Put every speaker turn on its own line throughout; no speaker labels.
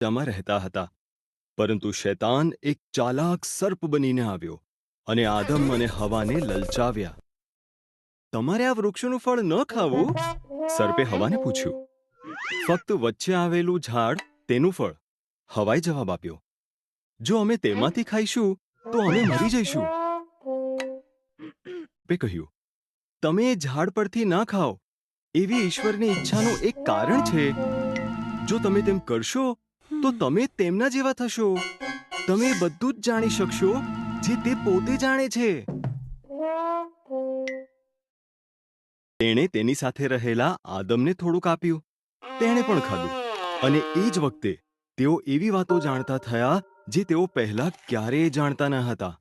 બગીચામાં રહેતા હતા. પરંતુ શૈતાન એક ચાલાક સર્પ બનીને આવ્યો અને આદમ અને હવાને લલચાવ્યા. તમારે આ વૃક્ષનું ફળ ન ખાવું? સર્પે હવાને પૂછ્યું. ફક્ત વચ્ચે આવેલું ઝાડ, તેનું ફળ. હવાએ જવાબ આપ્યો. જો અમે તેમાંથી ખાઈશું, તો અમે મરી જઈશું. પે કહ્યું. તમે ઝાડ પરથી ના ખાઓ. એવી ઈશ્વરની ઈચ્છાનું એક કારણ છે. જો તમે તેમ કરશો તો તમે તેમના જેવા થશો. તમે બધું જ જાણી શકશો, જે તે પોતે જાણે છે. તેણે તેની સાથે રહેલા આદમને થોડુંક આપ્યું. તેણે પણ ખાધું. અને એ જ વખતે તેઓ એવી વાતો જાણતા થયા, જે તેઓ પહેલા ક્યારેય જાણતા ન હતા.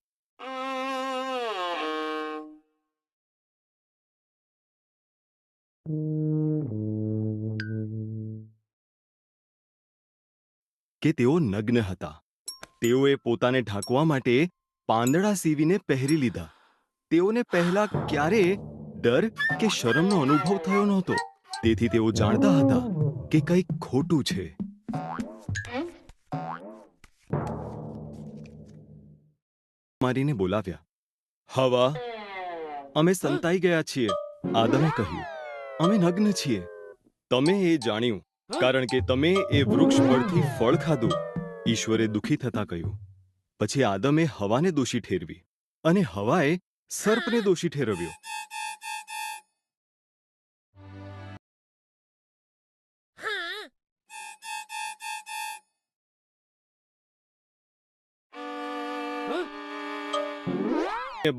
કે તેઓ નગ્ન હતા. તેઓએ પોતાને ઢાંકવા માટે પાંદડા સીવીને પહેરી લીધા. તેઓને પહેલા ક્યારે ડર કે શરમનો અનુભવ થયો નહોતો. તેથી તેઓ જાણતા હતા કે કંઈક ખોટું છે. મારીને બોલાવ્યા. હવા, અમે સંતાઈ ગયા છીએ, આદમે કહ્યું. અમે નગ્ન છીએ. તમે એ જાણ્યું. કારણ કે તમે એ વૃક્ષ પરથી ફળ ખાધું. ઈશ્વરે દુઃખી થતા કહ્યું પછી આદમે હવાને દોષી ઠેરવી અને હવાએ સર્પને દોષી ઠેરવ્યો.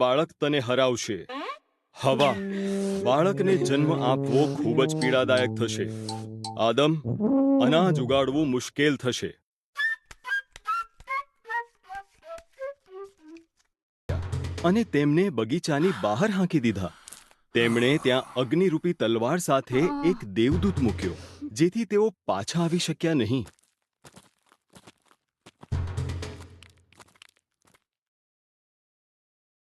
બાળક તને હરાવશે. હવા બાળકને જન્મ આપવો ખૂબ જ પીડાદાયક થશે. આદમ, અનાજ ઉગાડવું મુશ્કેલ થશે. અને તેમને બગીચાની બહાર હાંકી દીધા. તેમણે ત્યાં અગ્નિરૂપી તલવાર સાથે એક દેવદૂત મૂક્યો, જેથી તેઓ પાછા આવી શક્યા નહીં.